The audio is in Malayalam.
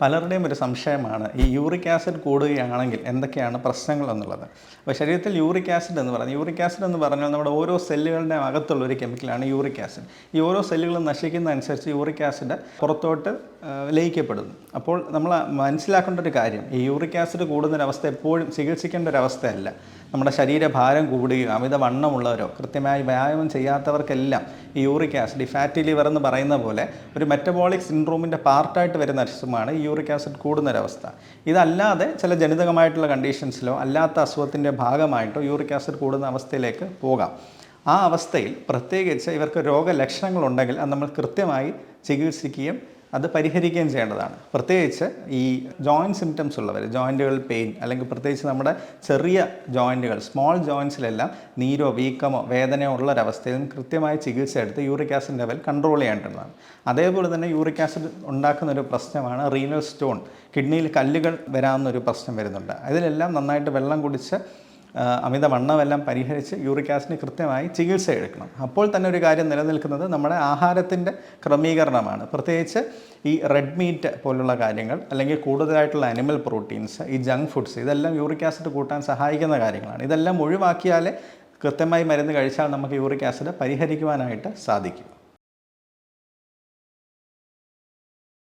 പലരുടെയും ഒരു സംശയമാണ് ഈ യൂറിക് ആസിഡ് കൂടുകയാണെങ്കിൽ എന്തൊക്കെയാണ് പ്രശ്നങ്ങൾ എന്നുള്ളത്. അപ്പോൾ ശരീരത്തിൽ യൂറിക് ആസിഡ് എന്ന് പറയുന്നത് യൂറിക് ആസിഡ് എന്ന് പറഞ്ഞാൽ നമ്മുടെ ഓരോ സെല്ലുകളുടെ അകത്തുള്ള ഒരു കെമിക്കലാണ് യൂറിക് ആസിഡ്. ഈ ഓരോ സെല്ലുകളും നശിക്കുന്നതനുസരിച്ച് യൂറിക് ആസിഡ് പുറത്തോട്ട് ലയിക്കപ്പെടുന്നു. അപ്പോൾ നമ്മൾ മനസ്സിലാക്കേണ്ട ഒരു കാര്യം ഈ യൂറിക് ആസിഡ് കൂടുന്നൊരവസ്ഥ എപ്പോഴും ചികിത്സിക്കേണ്ട ഒരു അവസ്ഥയല്ല നമ്മുടെ ശരീരഭാരം കൂടുകയോ അമിതവണ്ണമുള്ളവരോ കൃത്യമായി വ്യായാമം ചെയ്യാത്തവർക്കെല്ലാം ഈ യൂറിക് ആസിഡ് ഈ ഫാറ്റി ലിവർ എന്ന് പറയുന്ന പോലെ ഒരു മെറ്റബോളിക് സിൻഡ്രോമിന്റെ പാർട്ടായിട്ട് വരുന്ന അസുഖമാണ് ഈ യൂറിക് ആസിഡ് കൂടുന്നൊരവസ്ഥ ഇതല്ലാതെ ചില ജനിതകമായിട്ടുള്ള കണ്ടീഷൻസിലോ അല്ലാത്ത അസുഖത്തിന്റെ ഭാഗമായിട്ടോ യൂറിക് ആസിഡ് കൂടുന്ന അവസ്ഥയിലേക്ക് പോകാം. ആ അവസ്ഥയിൽ പ്രത്യേകിച്ച് ഇവർക്ക് രോഗലക്ഷണങ്ങളുണ്ടെങ്കിൽ അത് നമ്മൾ കൃത്യമായി ചികിത്സിക്കുകയും അത് പരിഹരിക്കുകയും ചെയ്യേണ്ടതാണ്. പ്രത്യേകിച്ച് ഈ ജോയിന്റ് സിംറ്റംസ് ഉള്ളവർ ജോയിന്റുകൾ പെയിൻ അല്ലെങ്കിൽ പ്രത്യേകിച്ച് നമ്മുടെ ചെറിയ ജോയിന്റുകൾ സ്മോൾ ജോയിൻസിലെല്ലാം നീരോ വീക്കമോ വേദനയോ ഉള്ള ഒരവസ്ഥയിലും കൃത്യമായി ചികിത്സ എടുത്ത് യൂറിക് ആസിഡ് ലെവൽ കൺട്രോൾ ചെയ്യേണ്ടതാണ്. അതേപോലെ തന്നെ യൂറിക് ആസിഡ് ഉണ്ടാക്കുന്ന ഒരു പ്രശ്നമാണ് റീനൽ സ്റ്റോൺ കിഡ്നിയിൽ കല്ലുകൾ വരാവുന്നൊരു പ്രശ്നം വരുന്നുണ്ട്. അതിലെല്ലാം നന്നായിട്ട് വെള്ളം കുടിച്ച് അമിത വണ്ണമെല്ലാം പരിഹരിച്ച് യൂറിക് ആസിഡിന് കൃത്യമായി ചികിത്സ എടുക്കണം. അപ്പോൾ തന്നെ ഒരു കാര്യം നിലനിൽക്കുന്നത് നമ്മുടെ ആഹാരത്തിന്റെ ക്രമീകരണമാണ്. പ്രത്യേകിച്ച് ഈ റെഡ് മീറ്റ് പോലുള്ള കാര്യങ്ങൾ അല്ലെങ്കിൽ കൂടുതലായിട്ടുള്ള അനിമൽ പ്രോട്ടീൻസ് ഈ ജങ്ക് ഫുഡ്സ് ഇതെല്ലാം യൂറിക് ആസിഡ് കൂട്ടാൻ സഹായിക്കുന്ന കാര്യങ്ങളാണ്. ഇതെല്ലാം ഒഴിവാക്കിയാലേ കൃത്യമായി മരുന്ന് കഴിച്ചാൽ നമുക്ക് യൂറിക് ആസിഡ് പരിഹരിക്കുവാനായിട്ട് സാധിക്കും.